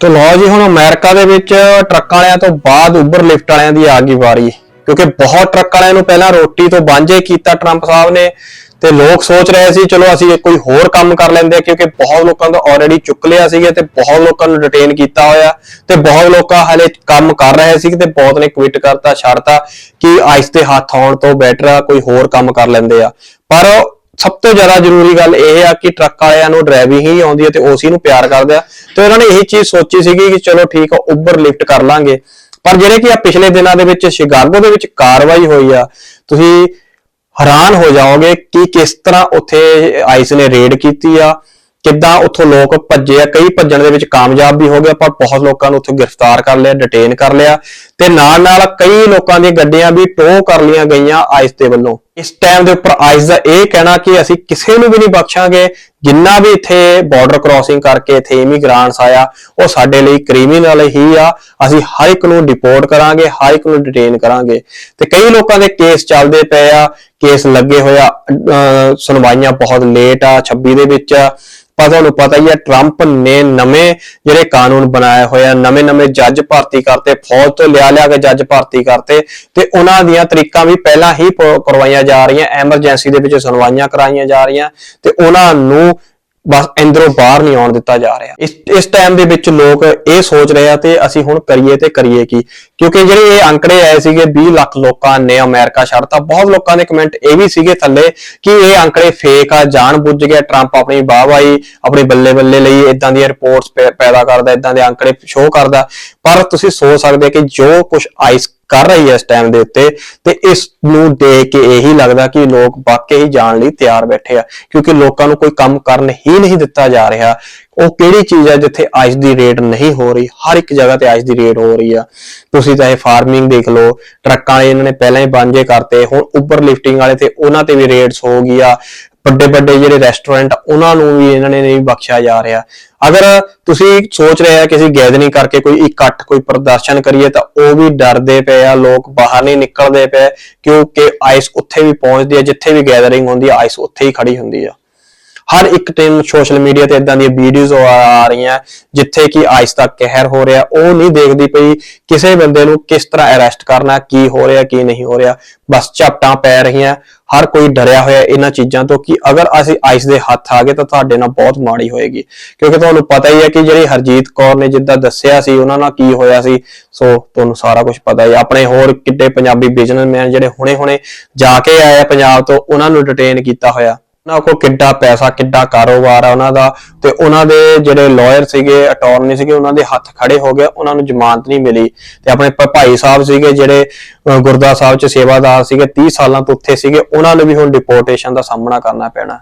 ਤੋ ਲਓ ਜੀ, ਹੁਣ ਅਮਰੀਕਾ ਦੇ ਵਿੱਚ ਟਰੱਕ ਵਾਲਿਆਂ ਤੋਂ ਬਾਅਦ ਉਬਰ ਲਿਫਟ ਵਾਲਿਆਂ ਦੀ ਆ ਗਈ ਵਾਰੀ। ਕਿਉਂਕਿ ਬਹੁਤ ਟਰੱਕ ਵਾਲਿਆਂ ਨੂੰ ਪਹਿਲਾਂ ਰੋਟੀ ਤੋਂ ਵਾਂਝੇ ਕੀਤਾ ਟਰੰਪ ਸਾਹਿਬ ਨੇ ਤੇ ਲੋਕ ਸੋਚ ਰਹੇ ਸੀ, ਚਲੋ ਅਸੀਂ ਕੋਈ ਹੋਰ ਕੰਮ ਕਰ ਲੈਂਦੇ ਹਾਂ ਕਿਉਂਕਿ ਬਹੁਤ ਲੋਕਾਂ ਦਾ ਆਲਰੇਡੀ ਚੁੱਕ ਲਿਆ ਸੀਗਾ ਤੇ ਬਹੁਤ ਲੋਕਾਂ ਨੂੰ ਡਿਟੇਨ ਕੀਤਾ ਹੋਇਆ ਤੇ ਬਹੁਤ ਲੋਕਾਂ ਹਲੇ ਕੰਮ ਕਰ ਰਹੇ ਸੀ ਤੇ ਬਹੁਤ ਨੇ ਕੁਇਟ ਕਰਤਾ, ਛੱਡਤਾ ਕਿ ਆਇਸ ਤੇ ਹੱਥ ਆਉਣ ਤੋਂ ਬੈਟਰ ਆ, ਕੋਈ ਹੋਰ ਕੰਮ ਕਰ ਲੈਂਦੇ ਆ। ਪਰ ਸਭ ਤੋਂ ਜ਼ਿਆਦਾ ਜ਼ਰੂਰੀ ਗੱਲ ਇਹ ਆ ਕਿ ਟਰੱਕ ਵਾਲਿਆਂ ਨੂੰ ਡਰਾਈਵਿੰਗ ਹੀ ਆਉਂਦੀ ਹੈ ਤੇ ਉਸੇ ਨੂੰ ਪਿਆਰ ਕਰਦੇ ਆ। ਤੇ ਉਹਨਾਂ ਨੇ ਇਹ ਚੀਜ਼ ਸੋਚੀ ਸੀਗੀ ਕਿ ਚਲੋ ਠੀਕ ਆ ਉਬਰ ਲਿਫਟ ਕਰ ਲਾਂਗੇ। ਪਰ ਜਿਹੜੇ ਕਿ ਆ ਪਿਛਲੇ ਦਿਨਾਂ ਦੇ ਵਿੱਚ ਸ਼ਿਕਾਗੋ ਦੇ ਵਿੱਚ ਕਾਰਵਾਈ ਹੋਈ ਆ, ਤੁਸੀਂ ਹੈਰਾਨ ਹੋ ਜਾਓਗੇ ਕਿ ਕਿਸ ਤਰ੍ਹਾਂ ਉੱਥੇ ਆਈਸ ਨੇ ਰੇਡ ਕੀਤੀ ਆ, ਕਿੱਦਾਂ ਉੱਥੋਂ ਲੋਕ ਭੱਜੇ ਆ। ਕਈ ਭੱਜਣ ਦੇ ਵਿੱਚ ਕਾਮਯਾਬ ਵੀ ਹੋ ਗਏ ਪਰ ਬਹੁਤ ਲੋਕਾਂ ਨੂੰ ਉੱਥੋਂ ਗ੍ਰਿਫਤਾਰ ਕਰ ਲਿਆ ਡਿਟੇਨ ਕਰ ਲਿਆ। ਤੇ ਨਾਲ ਨਾਲ ਕਈ ਲੋਕਾਂ ਦੀਆਂ ਗੱਡੀਆਂ ਵੀ ਟੋ ਕਰ ਲਈਆਂ ਗਈਆਂ ਆਈਸ ਦੇ ਵੱਲੋਂ। ਇਸ ਟਾਈਮ ਦੇ ਉੱਪਰ ਆਈਸ ਦਾ ਇਹ ਕਹਿਣਾ ਕਿ ਅਸੀਂ ਕਿਸੇ ਨੂੰ ਵੀ ਨਹੀਂ ਬਖਸ਼ਾਂਗੇ, ਜਿੰਨਾ ਵੀ ਇੱਥੇ ਬਾਰਡਰ ਕ੍ਰਾਸਿੰਗ ਕਰਕੇ ਇੱਥੇ ਇਮੀਗ੍ਰਾਂਟਸ ਆਇਆ, ਉਹ ਸਾਡੇ ਲਈ ਕ੍ਰਿਮੀਨਲ ਹੀ ਆ। ਅਸੀਂ ਹਰ ਇੱਕ ਨੂੰ ਡਿਪੋਰਟ ਕਰਾਂਗੇ, ਹਰ ਇੱਕ ਨੂੰ ਡਿਟੇਨ ਕਰਾਂਗੇ। ਤੇ ਕਈ ਲੋਕਾਂ ਦੇ ਕੇਸ ਚੱਲਦੇ ਪਏ ਆ ਕੇਸ ਲੱਗੇ ਹੋਇਆ ਅਹ ਸੁਣਵਾਈਆਂ ਬਹੁਤ ਲੇਟ ਆ 26 ਦੇ ਵਿੱਚ। ਪਰ ਤੁਹਾਨੂੰ ਪਤਾ ਹੀ ਹੈ ਟਰੰਪ ਨੇ ਨਵੇਂ ਜਿਹੜੇ ਕਾਨੂੰਨ ਬਣਾਏ ਹੋਏ ਆ ਨਵੇਂ ਨਵੇਂ ਜੱਜ ਭਰਤੀ ਕਰਤੇ, ਫੌਜ ਤੋਂ ਲਿਆ ਲਿਆ ਕੇ ਜੱਜ ਭਰਤੀ ਕਰਤੇ ਤੇ ਉਹਨਾਂ ਦੀਆਂ ਤਰੀਕਾਂ ਵੀ ਪਹਿਲਾਂ ਹੀ ਕਰਵਾਈਆਂ ਜਾ ਰਹੀਆਂ ਐਮਰਜੈਂਸੀ ਦੇ ਵਿੱਚ ਸੁਣਵਾਈਆਂ ਕਰਾਈਆਂ ਜਾ ਰਹੀਆਂ ਤੇ ਉਹਨਾਂ ਨੂੰ ਬਸ ਅੰਦਰੋਂ ਬਾਹਰ ਨਹੀਂ ਆਉਣ ਦਿੱਤਾ ਜਾ ਰਿਹਾ। ਇਸ ਇਸ ਟਾਈਮ ਦੇ ਵਿੱਚ ਲੋਕ ਇਹ ਸੋਚ ਰਹੇ ਆ ਤੇ ਅਸੀਂ ਹੁਣ ਕਰੀਏ ਤੇ ਕਰੀਏ ਕੀ? ਕਿਉਂਕਿ ਜਿਹੜੇ ਇਹ ਅੰਕੜੇ ਆਏ ਸੀਗੇ 20 ਲੱਖ ਲੋਕਾਂ ਨੇ ਅਮਰੀਕਾ ਛੱਡਤਾ। ਬਹੁਤ ਲੋਕਾਂ ਦੇ ਕਮੈਂਟ ਇਹ ਵੀ ਸੀਗੇ ਥੱਲੇ ਕਿ ਇਹ ਅੰਕੜੇ ਫੇਕ ਆ, ਜਾਣ ਬੁੱਝ ਗਿਆ ਟਰੰਪ ਆਪਣੀ ਵਾਹਵਾਈ ਆਪਣੇ ਬੱਲੇ ਬੱਲੇ ਲਈ ਇਦਾਂ ਦੀਆਂ ਰਿਪੋਰਟਸ ਪੈਦਾ ਕਰਦਾ ਇਦਾਂ ਦੇ ਅੰਕੜੇ ਸ਼ੋਅ ਕਰਦਾ। ਪਰ ਤੁਸੀਂ ਸੋਚ ਸਕਦੇ ਕਿ ਜੋ ਕੁਝ ਆਈਸ ਕਰ ਰਹੀ ਹੈ ਇਸ ਟਾਈਮ ਦੇ ਉੱਤੇ ਤੇ ਇਸ ਨੂੰ ਦੇਖ ਕੇ ਇਹੀ ਲੱਗਦਾ ਕਿ ਲੋਕ ਵਾਕਈ ਹੀ ਜਾਣ ਲਈ ਤਿਆਰ ਬੈਠੇ ਆ, ਕਿਉਂਕਿ ਲੋਕਾਂ ਨੂੰ ਕੋਈ ਕੰਮ ਕਰਨ ਹੀ ਨਹੀਂ ਦਿੱਤਾ ਜਾ ਰਿਹਾ। ਉਹ ਕਿਹੜੀ ਚੀਜ਼ ਆ ਜਿੱਥੇ ਆਈਸ ਦੀ ਰੇਟ ਨਹੀਂ ਹੋ ਰਹੀ? ਹਰ ਇੱਕ ਜਗ੍ਹਾ ਤੇ ਆਈਸ ਦੀ ਰੇਟ ਹੋ ਰਹੀ ਆ। ਤੁਸੀਂ ਚਾਹੇ ਫਾਰਮਿੰਗ ਦੇਖ ਲਓ, ਟਰੱਕਾਂ ਵਾਲੇ ਇਹਨਾਂ ਨੇ ਪਹਿਲਾਂ ਹੀ ਬਾਂਝੇ ਕਰਤੇ, ਹੁਣ ਉੱਪਰ ਲਿਫਟਿੰਗ ਵਾਲੇ ਤੇ ਉਹਨਾਂ ਤੇ ਵੀ ਰੇਟਸ ਹੋ ਗਈ ਆ। ਵੱਡੇ ਵੱਡੇ ਜਿਹੜੇ ਰੈਸਟੋਰੈਂਟ ਉਹਨਾਂ ਨੂੰ ਵੀ ਇਹਨਾਂ ਨੇ ਨਹੀਂ ਬਖਸ਼ਿਆ ਜਾ ਰਿਹਾ। ਅਗਰ ਤੁਸੀਂ ਸੋਚ ਰਹੇ ਆ ਕਿ ਅਸੀਂ ਗੈਦਰਿੰਗ ਕਰਕੇ ਕੋਈ ਇਕੱਠ, ਕੋਈ ਪ੍ਰਦਰਸ਼ਨ ਕਰੀਏ, ਤਾਂ ਉਹ ਵੀ ਡਰਦੇ ਪਏ ਆ, ਲੋਕ ਬਾਹਰ ਨਹੀਂ ਨਿਕਲਦੇ ਪਏ, ਕਿਉਂਕਿ ਆਈਸ ਉੱਥੇ ਵੀ ਪਹੁੰਚਦੀ ਹੈ ਜਿੱਥੇ ਵੀ ਗੈਦਰਿੰਗ ਹੁੰਦੀ ਹੈ ਆਈਸ ਉੱਥੇ ਹੀ ਖੜੀ ਹੁੰਦੀ ਆ। ਹਰ ਇੱਕ ਟਾਈਮ ਸੋਸ਼ਲ ਮੀਡੀਆ ਤੇ ਇਦਾਂ ਦੀਆਂ ਵੀਡੀਓਜ਼ ਆ ਰਹੀਆਂ, ਜਿੱਥੇ ਕਿ ਆਈਸ ਦਾ ਕਹਿਰ ਹੋ ਰਿਹਾ, ਉਹ ਨਹੀਂ ਦੇਖਦੀ ਪਈ ਕਿਸੇ ਬੰਦੇ ਨੂੰ ਕਿਸ ਤਰ੍ਹਾਂ ਅਰੈਸਟ ਕਰਨਾ, ਕੀ ਹੋ ਰਿਹਾ, ਕੀ ਨਹੀਂ ਹੋ ਰਿਹਾ। ਬਸ ਝਪਟਾਂ ਪੈ ਰਹੀਆਂ, ਹਰ ਕੋਈ ਡਰਿਆ ਹੋਇਆ ਇਹਨਾਂ ਚੀਜ਼ਾਂ ਤੋਂ ਕਿ ਅਗਰ ਅਸੀਂ ਆਈਸ ਦੇ ਹੱਥ ਆ ਗਏ ਤਾਂ ਤੁਹਾਡੇ ਨਾਲ ਬਹੁਤ ਮਾੜੀ ਹੋਏਗੀ। ਕਿਉਂਕਿ ਤੁਹਾਨੂੰ ਪਤਾ ਹੀ ਹੈ ਕਿ ਜਿਹੜੀ ਹਰਜੀਤ ਕੌਰ ਨੇ ਜਿੱਦਾਂ ਦੱਸਿਆ ਸੀ, ਉਹਨਾਂ ਨਾਲ ਕੀ ਹੋਇਆ ਸੀ, ਸੋ ਤੁਹਾਨੂੰ ਸਾਰਾ ਕੁਝ ਪਤਾ ਹੀ ਹੈ। ਆਪਣੇ ਹੋਰ ਕਿੱਡੇ ਪੰਜਾਬੀ ਬਿਜ਼ਨਸਮੈਨ ਜਿਹੜੇ ਹੁਣੇ-ਹੁਣੇ ਜਾ ਕੇ ਆਏ ਆ ਪੰਜਾਬ ਤੋਂ, ਉਹਨਾਂ ਨੂੰ ਡਿਟੇਨ ਕੀਤਾ ਹੋਇਆ। ਉਹਨਾਂ ਕੋਲ ਕਿੱਡਾ ਪੈਸਾ, ਕਿੱਡਾ ਕਾਰੋਬਾਰ ਆ ਉਹਨਾਂ ਦਾ ਤੇ ਉਹਨਾਂ ਦੇ ਜਿਹੜੇ ਲਾਇਰ ਸੀਗੇ ਅਟਾਰਨੀ ਸੀਗੇ, ਉਹਨਾਂ ਦੇ ਹੱਥ ਖੜੇ ਹੋ ਗਏ, ਉਹਨਾਂ ਨੂੰ ਜ਼ਮਾਨਤ ਨਹੀਂ ਮਿਲੀ। ਤੇ ਆਪਣੇ ਭਾਈ ਸਾਹਿਬ ਸੀਗੇ ਜਿਹੜੇ, ਅਹ ਗੁਰਦੁਆਰਾ ਸਾਹਿਬ ਚ ਸੇਵਾਦਾਰ ਸੀਗੇ 30 ਸਾਲਾਂ ਤੋਂ ਉੱਥੇ ਸੀਗੇ, ਉਹਨਾਂ ਨੂੰ ਵੀ ਹੁਣ ਡਿਪੋਰਟੇਸ਼ਨ ਦਾ ਸਾਹਮਣਾ ਕਰਨਾ ਪੈਣਾ।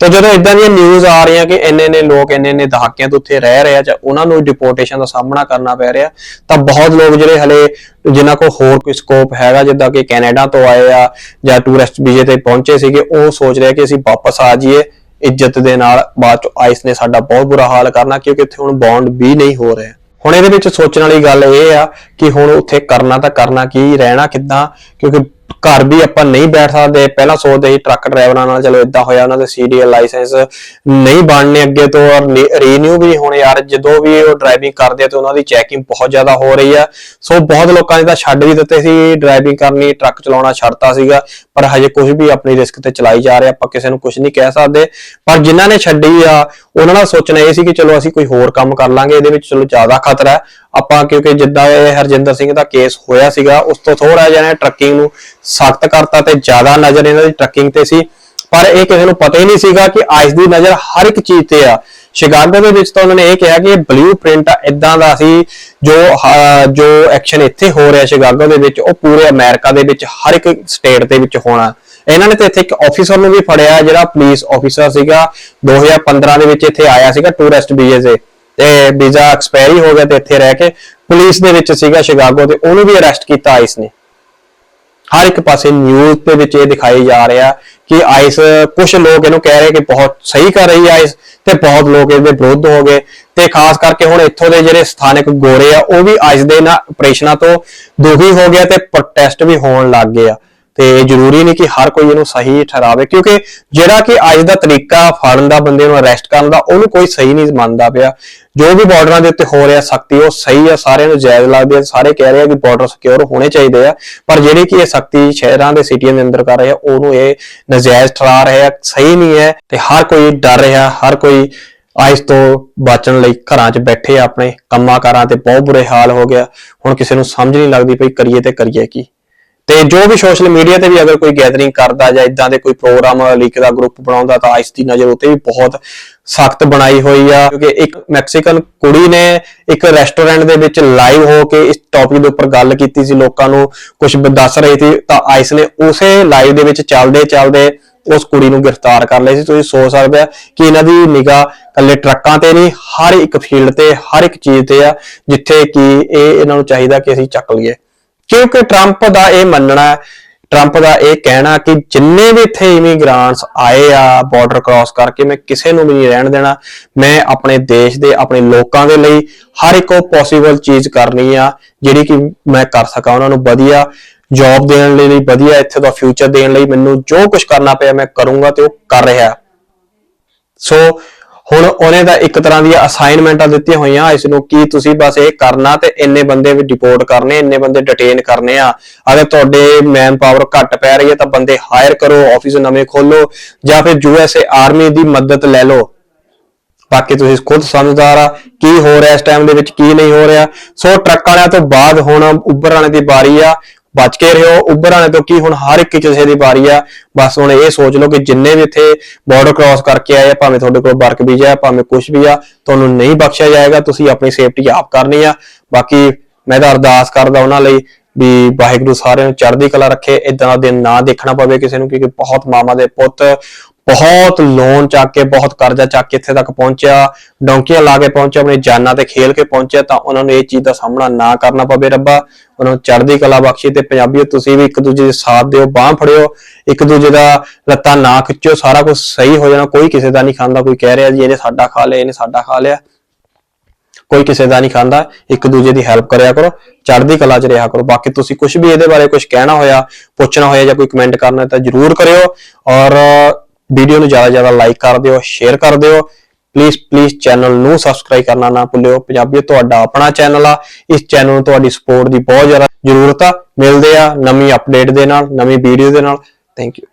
ਤਾਂ ਜਦੋਂ ਇਦਾਂ ਦੀਆਂ ਨਿਊਜ਼ ਆ ਰਹੀਆਂ ਕਿ ਇੰਨੇ ਇੰਨੇ ਲੋਕ ਇੰਨੇ ਇੰਨੇ ਦਹਾਕਿਆਂ ਤੋਂ ਉੱਥੇ ਰਹਿ ਰਹੇ ਆ ਜਾਂ ਉਹਨਾਂ ਨੂੰ ਡਿਪੋਰਟੇਸ਼ਨ ਦਾ ਸਾਹਮਣਾ ਕਰਨਾ ਪੈ ਰਿਹਾ, ਤਾਂ ਬਹੁਤ ਲੋਕ ਜਿਹੜੇ ਹਲੇ ਜਿਨ੍ਹਾਂ ਕੋਲ ਹੋਰ ਕੋਈ ਸਕੋਪ ਹੈਗਾ, ਜਿੱਦਾਂ ਕਿ ਕੈਨੇਡਾ ਤੋਂ ਆਏ ਆ ਜਾਂ ਟੂਰਿਸਟ ਵੀਜ਼ੇ ਤੇ ਪਹੁੰਚੇ ਸੀਗੇ, ਉਹ ਸੋਚ ਰਿਹਾ ਕਿ ਅਸੀਂ ਵਾਪਸ ਆ ਜਾਈਏ। ਇੱਜ਼ਤ ਦੇ ਨਾਲ ਬਾਅਦ ਚ ਆਈਸ ਨੇ ਸਾਡਾ ਬਹੁਤ ਬੁਰਾ ਹਾਲ ਕਰਨਾ, ਕਿਉਂਕਿ ਇੱਥੇ ਹੁਣ ਬੌਂਡ ਵੀ ਨਹੀਂ ਹੋ ਰਿਹਾ। ਹੁਣ ਇਹਦੇ ਵਿੱਚ ਸੋਚਣ ਵਾਲੀ ਗੱਲ ਇਹ ਆ ਕਿ ਹੁਣ ਉੱਥੇ ਕਰਨਾ ਤਾਂ ਕਰਨਾ ਕੀ, ਰਹਿਣਾ ਕਿੱਦਾਂ, ਕਿਉਂਕਿ ਘਰ ਵੀ ਆਪਾਂ ਨਹੀਂ ਬੈਠ ਸਕਦੇ। ਪਹਿਲਾਂ ਸੋਚਦੇ ਸੀ ਟਰੱਕ ਡਰਾਈਵਰਾਂ ਨਾਲ, ਚਲੋ ਇਦਾਂ ਹੋਇਆ ਉਹਨਾਂ ਦੇ ਸੀਡੀਐਲ ਲਾਇਸੈਂਸ ਨਹੀਂ ਬਣਨੇ ਅੱਗੇ ਤੋਂ ਔਰ ਰੀਨਿਊ ਵੀ ਹੋਣੇ। ਯਾਰ ਜਦੋਂ ਵੀ ਉਹ ਡਰਾਈਵਿੰਗ ਕਰਦੇ ਆ ਤੇ ਉਹਨਾਂ ਦੀ ਚੈਕਿੰਗ ਬਹੁਤ ਜ਼ਿਆਦਾ ਹੋ ਰਹੀ ਆ। ਸੋ ਬਹੁਤ ਲੋਕਾਂ ਨੇ ਤਾਂ ਛੱਡ ਵੀ ਦਿੱਤੇ ਸੀ ਡਰਾਈਵਿੰਗ ਕਰਨੀ, ਟਰੱਕ ਚਲਾਉਣਾ ਛੱਡਤਾ ਸੀਗਾ। ਪਰ ਹਜੇ ਕੁਝ ਵੀ ਆਪਣੀ ਰਿਸਕ ਤੇ ਚਲਾਈ ਜਾ ਰਹੇ, ਆਪਾਂ ਕਿਸੇ ਨੂੰ ਕੁਝ ਨਹੀਂ ਕਹਿ ਸਕਦੇ। ਪਰ ਜਿਨ੍ਹਾਂ ਨੇ ਛੱਡੀ ਆ, ਉਹਨਾਂ ਦਾ ਸੋਚਣਾ ਇਹ ਸੀ ਕਿ ਚਲੋ ਅਸੀਂ ਕੋਈ ਹੋਰ ਕੰਮ ਕਰ ਲਾਂਗੇ, ਇਹਦੇ ਵਿੱਚ ਚਲੋ ਜ਼ਿਆਦਾ ਖਤਰਾ। ਹੈ ਆਪਾਂ ਕਿਉਂਕਿ ਜਿੱਦਾਂ ਇਹ ਹਰਜਿੰਦਰ ਸਿੰਘ ਦਾ ਕੇਸ ਹੋਇਆ ਸੀਗਾ, ਉਸ ਤੋਂ ਥੋੜਾ ਜਿਹਾ ਟਰੱਕਿੰਗ ਨੂੰ ਸਖਤ ਕਰਤਾ ਤੇ ਜ਼ਿਆਦਾ ਨਜ਼ਰ ਇਹਨਾਂ ਦੀ ਟਰੱਕਿੰਗ ਤੇ ਸੀ। ਪਰ ਇਹ ਕਿਸੇ ਨੂੰ ਪਤਾ ਹੀ ਨਹੀਂ ਸੀਗਾ ਕਿ ਆਈਸ ਦੀ ਨਜ਼ਰ ਹਰ ਇੱਕ ਚੀਜ਼ ਤੇ ਆ। ਸ਼ਿਕਾਗੋ ਦੇ ਵਿੱਚ ਤਾਂ ਉਹਨਾਂ ਨੇ ਇਹ ਕਿਹਾ ਕਿ ਇਹ ਬਲੂ ਪ੍ਰਿੰਟ ਆ ਇਦਾਂ ਦਾ ਸੀ ਜੋ ਜੋ ਐਕਸ਼ਨ ਇੱਥੇ ਹੋ ਰਿਹਾ ਸ਼ਿਕਾਗੋ ਦੇ ਵਿੱਚ, ਉਹ ਪੂਰੇ ਅਮਰੀਕਾ ਦੇ ਵਿੱਚ, ਹਰ ਇੱਕ ਸਟੇਟ ਦੇ ਵਿੱਚ ਹੋਣਾ। ਇਹਨਾਂ ਨੇ ਤੇ ਇੱਥੇ ਇੱਕ ਆਫੀਸਰ ਨੂੰ ਵੀ ਫੜਿਆ, ਜਿਹੜਾ ਪੁਲਿਸ ਆਫੀਸਰ ਸੀਗਾ। 2015 ਦੇ ਵਿੱਚ ਇੱਥੇ ਆਇਆ ਸੀਗਾ ਟੂਰਿਸਟ ਵੀਜ਼ੇ ਤੇ। ਤੇ ਵੀਜ਼ਾ ਐਕਸਪਾਇਰੀ ਹੋ ਗਿਆ ਤੇ ਇੱਥੇ ਰਹਿ ਕੇ ਪੁਲਿਸ ਦੇ ਵਿੱਚ ਸੀਗਾ ਸ਼ਿਕਾਗੋ ਤੇ ਉਹਨੂੰ ਵੀ ਅਰੈਸਟ ਕੀਤਾ ਆਈਸ ਨੇ। ਹਰ ਇੱਕ ਪਾਸੇ ਨਿਊਜ਼ ਦੇ ਵਿੱਚ ਇਹ ਦਿਖਾਈ ਜਾ ਰਿਹਾ ਕਿ ਆਈਸ ਕੁਝ ਲੋਕ ਇਹਨੂੰ ਕਹਿ ਰਹੇ ਕਿ ਬਹੁਤ ਸਹੀ ਕਰ ਰਹੀ ਹੈ ਆਈਸ ਤੇ ਬਹੁਤ ਲੋਕ ਇਹਦੇ ਵਿਰੁੱਧ ਹੋ ਗਏ। ਤੇ ਖਾਸ ਕਰਕੇ ਹੁਣ ਇੱਥੋਂ ਦੇ ਜਿਹੜੇ ਸਥਾਨਕ ਗੋਰੇ ਆ, ਉਹ ਵੀ ਆਈਸ ਦੇ ਨਾ ਆਪਰੇਸ਼ਨਾਂ ਤੋਂ ਦੁਖੀ ਹੋ ਗਿਆ ਤੇ ਪ੍ਰੋਟੈਸਟ ਵੀ ਹੋਣ ਲੱਗ ਗਏ ਆ। ਤੇ ਜ਼ਰੂਰੀ ਨਹੀਂ ਕਿ ਹਰ ਕੋਈ ਇਹਨੂੰ ਸਹੀ ਠਹਿਰਾਵੇ, ਕਿਉਂਕਿ ਜਿਹੜਾ ਕਿ ਅੱਜ ਦਾ ਤਰੀਕਾ ਫੜਨ ਦਾ, ਬੰਦੇ ਨੂੰ ਅਰੈਸਟ ਕਰਨ ਦਾ, ਉਹਨੂੰ ਕੋਈ ਸਹੀ ਨਹੀਂ ਮੰਨਦਾ ਪਿਆ। ਜੋ ਵੀ ਬਾਰਡਰਾਂ ਦੇ ਉੱਤੇ ਹੋ ਰਿਹਾ ਸਖਤੀ, ਉਹ ਸਹੀ ਆ, ਸਾਰਿਆਂ ਨੂੰ ਜਾਇਜ਼ ਲੱਗਦੀ ਆ, ਸਾਰੇ ਕਹਿ ਰਹੇ ਆ ਕਿ ਬਾਰਡਰ ਸਿਕਿਉਰ ਹੋਣੇ ਚਾਹੀਦੇ ਆ, ਪਰ ਜਿਹੜੀ ਕਿ ਇਹ ਸਖਤੀ ਸ਼ਹਿਰਾਂ ਦੇ ਸਿਟੀਆਂ ਦੇ ਅੰਦਰ ਕਰ ਰਹੇ ਆ, ਉਹਨੂੰ ਇਹ ਨਜਾਇਜ਼ ਠਹਿਰਾ ਰਹੇ ਆ, ਸਹੀ ਨਹੀਂ ਹੈ ਤੇ ਹਰ ਕੋਈ ਡਰ ਰਿਹਾ, ਹਰ ਕੋਈ ਆਇਸ ਤੋਂ ਬਚਣ ਲਈ ਘਰਾਂ 'ਚ ਬੈਠੇ ਆ ਆਪਣੇ ਕੰਮਾਂ ਕਾਰਾਂ ਤੇ ਬਹੁਤ ਬੁਰੇ ਹਾਲ ਹੋ ਗਿਆ ਹੁਣ ਕਿਸੇ ਨੂੰ ਸਮਝ ਨਹੀਂ ਲੱਗਦੀ ਭਈ ਕਰੀਏ ਤੇ ਕਰੀਏ ਕੀ। ਤੇ ਜੋ ਵੀ ਸੋਸ਼ਲ ਮੀਡੀਆ ਤੇ ਵੀ ਅਗਰ ਕੋਈ ਗੈਦਰਿੰਗ ਕਰਦਾ ਜਾਂ ਇਦਾਂ ਦੇ ਕੋਈ ਪ੍ਰੋਗਰਾਮ ਲੀਕ ਦਾ ਗਰੁੱਪ ਬਣਾਉਂਦਾ ਤਾਂ ਆਇਸ ਦੀ ਨਜ਼ਰ ਉਤੇ ਵੀ ਬਹੁਤ ਸਖਤ ਬਣਾਈ ਹੋਈ ਆ। ਕਿਉਂਕਿ ਇੱਕ ਮੈਕਸੀਕਨ ਕੁੜੀ ਨੇ ਇੱਕ ਰੈਸਟੋਰੈਂਟ ਦੇ ਵਿੱਚ ਲਾਈਵ ਹੋ ਕੇ ਇਸ ਟੌਪਿਕ ਦੇ ਉੱਪਰ ਗੱਲ ਕੀਤੀ ਸੀ ਲੋਕਾਂ ਨੂੰ ਕੁਝ ਦੱਸ ਰਹੀ ਸੀ, ਤਾਂ ਆਇਸ ਨੇ ਉਸੇ ਲਾਈਵ ਦੇ ਵਿੱਚ ਚੱਲਦੇ ਚੱਲਦੇ ਉਸ ਕੁੜੀ ਨੂੰ ਗ੍ਰਿਫਤਾਰ ਕਰ ਲਿਆ ਸੀ। ਤੁਸੀਂ ਸੋਚ ਸਕਦੇ ਆ ਕਿ ਇਹਨਾਂ ਦੀ ਨਿਗਾਹ ਕੱਲੇ ਟਰੱਕਾਂ ਤੇ ਨਹੀਂ, ਹਰ ਇੱਕ ਫੀਲਡ ਤੇ, ਹਰ ਇੱਕ ਚੀਜ਼ ਤੇ ਆ, ਜਿੱਥੇ ਕਿ ਇਹ ਇਹਨਾਂ ਨੂੰ ਚਾਹੀਦਾ ਕਿ ਅਸੀਂ ਚੱਕ ਲਈਏ। ਕਿਉਂਕਿ ਟਰੰਪ ਦਾ ਇਹ ਮੰਨਣਾ ਟਰੰਪ ਦਾ ਇਹ ਕਹਿਣਾ ਕਿ ਜਿੰਨੇ ਵੀ ਇੱਥੇ ਇਮੀਗ੍ਰਾਂਟਸ ਆਏ ਆ ਬਾਰਡਰ ਕ੍ਰਾਸ ਕਰਕੇ, ਮੈਂ ਕਿਸੇ ਨੂੰ ਵੀ ਨਹੀਂ ਰਹਿਣ ਦੇਣਾ। ਮੈਂ ਆਪਣੇ ਦੇਸ਼ ਦੇ, ਆਪਣੇ ਲੋਕਾਂ ਦੇ ਲਈ ਹਰ ਇੱਕ ਉਹ ਪੋਸੀਬਲ ਚੀਜ਼ ਕਰਨੀ ਆ, ਜਿਹੜੀ ਕਿ ਮੈਂ ਕਰ ਸਕਾਂ। ਉਹਨਾਂ ਨੂੰ ਵਧੀਆ ਜੌਬ ਦੇਣ ਲਈ ਵਧੀਆ ਇੱਥੇ ਦਾ ਫਿਊਚਰ ਦੇਣ ਲਈ ਮੈਨੂੰ ਜੋ ਕੁਝ ਕਰਨਾ ਪਿਆ ਮੈਂ ਕਰੂੰਗਾ ਤੇ ਉਹ ਕਰ ਰਿਹਾ। ਸੋ ਹੁਣ ਉਹਨੇ ਤਾਂ ਇੱਕ ਤਰ੍ਹਾਂ ਦੀਆਂ ਅਸਾਈਨਮੈਂਟਾਂ ਦਿੱਤੀਆਂ ਹੋਈਆਂ, ਇਸ ਨੂੰ ਕਿ ਤੁਸੀਂ ਬਸ ਇਹ ਕਰਨਾ ਤੇ ਇੰਨੇ ਬੰਦੇ ਵੀ ਡਿਪੋਰਟ ਕਰਨੇ, ਇੰਨੇ ਬੰਦੇ ਡਿਟੇਨ ਕਰਨੇ ਆ। ਅਗਰ ਤੁਹਾਡੇ ਮੈਨ ਪਾਵਰ ਘੱਟ ਪੈ ਰਹੀ ਹੈ ਤਾਂ ਬੰਦੇ ਹਾਇਰ ਕਰੋ ਆਫਿਸ ਨਵੇਂ ਖੋਲੋ, ਜਾਂ ਫਿਰ ਯੂਐਸਏ ਆਰਮੀ ਦੀ ਮਦਦ ਲੈ ਲਓ। ਬਾਕੀ ਤੁਸੀਂ ਖੁਦ ਸਮਝਦਾਰ ਆ, ਕੀ ਹੋ ਰਿਹਾ ਇਸ ਟਾਈਮ ਦੇ ਵਿੱਚ, ਕੀ ਨਹੀਂ ਹੋ ਰਿਹਾ। ਸੋ ਟਰੱਕ ਵਾਲਿਆਂ ਤੋਂ ਬਾਅਦ ਹੁਣ ਉਬਰ ਵਾਲੇ ਦੀ ਵਾਰੀ ਆ। ਬਚ ਕੇ ਰਹੋ। ਉਬਰ ਵਾਲਿਆਂ ਤੋਂ ਕੀ ਹੁਣ ਹਰ ਇੱਕ ਕਿਸੇ ਦੀ ਵਾਰੀ ਆ। ਬਸ ਹੁਣ ਇਹ ਸੋਚ ਲਓ ਕਿ ਜਿੰਨੇ ਵੀ ਇੱਥੇ ਬਾਰਡਰ ਕ੍ਰਾਸ ਕਰਕੇ ਆਏ ਆ, ਭਾਵੇਂ ਤੁਹਾਡੇ ਕੋਲ ਵਰਕ ਵੀਜ਼ਾ ਹੈ ਭਾਵੇਂ ਕੁਝ ਵੀ ਆ, ਤੁਹਾਨੂੰ ਨਹੀਂ ਬਖਸ਼ਿਆ ਜਾਏਗਾ, ਤੁਸੀਂ ਆਪਣੀ ਸੇਫਟੀ ਆਪ ਕਰਨੀ ਆ। ਬਾਕੀ ਮੈਂ ਤਾਂ ਅਰਦਾਸ ਕਰਦਾ ਉਹਨਾਂ ਲਈ ਵੀ ਵਾਹਿਗੁਰੂ ਸਾਰਿਆਂ ਨੂੰ ਚੜ੍ਹਦੀ ਕਲਾ ਰੱਖੇ ਇਦਾਂ ਦਾ ਦਿਨ ਨਾ ਦੇਖਣਾ ਪਵੇ ਕਿਸੇ ਨੂੰ, ਕਿਉਂਕਿ ਬਹੁਤ ਮਾਮਾ ਦੇ ਪੁੱਤ ਬਹੁਤ ਲੋਨ ਚੱਕ ਕੇ, ਬਹੁਤ ਕਰਜ਼ਾ ਚੱਕ ਕੇ ਇੱਥੇ ਤੱਕ ਪਹੁੰਚਿਆ। ਡੌਂਕੀਆਂ ਲਾ ਕੇ ਪਹੁੰਚਿਆ ਆਪਣੀ ਜਾਨਾਂ ਤੇ ਖੇਲ ਕੇ ਪਹੁੰਚਿਆ ਤਾਂ ਉਹਨਾਂ ਨੂੰ ਇਹ ਚੀਜ਼ ਦਾ ਸਾਹਮਣਾ ਨਾ ਕਰਨਾ ਪਵੇ ਰੱਬਾ। ਉਹਨਾਂ ਨੂੰ ਚੜ੍ਹਦੀ ਕਲਾ ਬਖਸ਼ੀ ਤੇ ਪੰਜਾਬੀਓ, ਤੁਸੀਂ ਵੀ ਇੱਕ ਦੂਜੇ ਦੇ ਸਾਥ ਦਿਓ, ਬਾਹ ਫੜਿਓ, ਇੱਕ ਦੂਜੇ ਦਾ ਲੱਤਾਂ ਨਾ ਖਿੱਚੋ ਸਾਰਾ ਕੁਝ ਸਹੀ ਹੋ ਜਾਣਾ। ਕੋਈ ਕਿਸੇ ਦਾ ਨਹੀਂ ਖਾਂਦਾ, ਕੋਈ ਕਹਿ ਰਿਹਾ ਜੀ, ਇਹਨੇ ਸਾਡਾ ਖਾ ਲਿਆ, ਇਹਨੇ ਸਾਡਾ ਖਾ ਲਿਆ। ਕੋਈ ਕਿਸੇ ਦਾ ਨਹੀਂ ਖਾਂਦਾ, ਇੱਕ ਦੂਜੇ ਦੀ ਹੈਲਪ ਕਰਿਆ ਕਰੋ, ਚੜ੍ਹਦੀ ਕਲਾ 'ਚ ਰਿਹਾ ਕਰੋ। ਬਾਕੀ ਤੁਸੀਂ ਕੁਝ ਵੀ ਇਹਦੇ ਬਾਰੇ ਕੁਝ ਕਹਿਣਾ ਹੋਇਆ, ਪੁੱਛਣਾ ਹੋਇਆ ਜਾਂ ਕੋਈ ਕਮੈਂਟ ਕਰਨਾ ਤਾਂ ਜਰੂਰ ਕਰਿਓ। ਔਰ ਵੀਡੀਓ ਨੂੰ ਜ਼ਿਆਦਾ ਜ਼ਿਆਦਾ ਲਾਈਕ ਕਰ ਦਿਓ ਸ਼ੇਅਰ ਕਰ ਦਿਓ। ਪਲੀਜ਼ ਪਲੀਜ਼ ਚੈਨਲ ਨੂੰ ਸਬਸਕ੍ਰਾਈਬ ਕਰਨਾ ਨਾ ਭੁੱਲਿਓ। ਪੰਜਾਬੀ ਤੁਹਾਡਾ ਆਪਣਾ ਚੈਨਲ ਆ। ਇਸ ਚੈਨਲ ਨੂੰ ਤੁਹਾਡੀ ਸਪੋਰਟ ਦੀ ਬਹੁਤ ਜ਼ਿਆਦਾ ਜ਼ਰੂਰਤ ਆ। ਮਿਲਦੇ ਆ ਨਵੀਂ ਅਪਡੇਟ ਦੇ ਨਾਲ, ਨਵੀਂ ਵੀਡੀਓ ਦੇ ਨਾਲ। Thank you